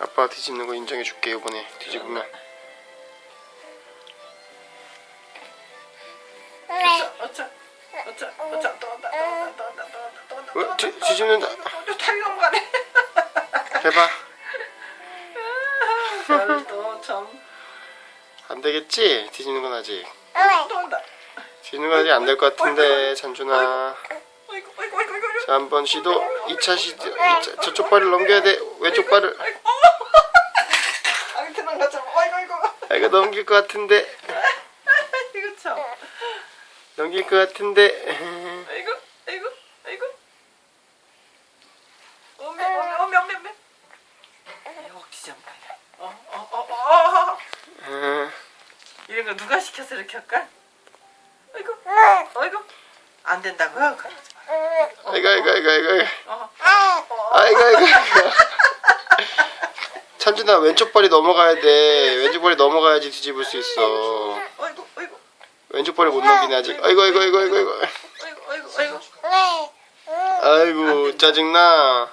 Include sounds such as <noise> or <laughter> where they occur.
아빠가 뒤집는 거 인정해 줄게 이번에. 뒤집으면. 어차 어차 어차 또 온다 또 온다 또 온다 또 온다 또 온다 또 어, 온다 뒤- 뒤집는다. 또. 다리 넘어가네 해봐 또참. 안 되겠지? 뒤집는 건 아직. 또 온다 뒤집는 건 아직 안 될 것 같은데 찬준아. 어이구 어이구 어이구 어이구 자 한번 시도. 2차 시도 2차, 저쪽 발을 넘겨야 돼. 왼쪽 발을. 아이고 아이 그만 가자 어이구 어이구 아 이거 넘길 것 같은데. <laughs> 이거 참 넘길 것 같은데. 아이고 아이고 아이고. 어메 어메 어메 어메 어메. 혹시 좀 어어 어어 음, 이런 거 누가 시켜서 이렇게 할까? 아이고 아이고. 안 된다고요? 아이고 아이고 아이고 아이고. 어. 아이고 아이고 아이고 산준아 왼쪽 발이 넘어가야 돼. 왼쪽 발이 넘어가야지 뒤집을 수 있어. 왼쪽 발이 못 넘기네 아직. 아이고 아이고 아이고 아이고. 아이고 어이구 어이구. 아이고 짜증나.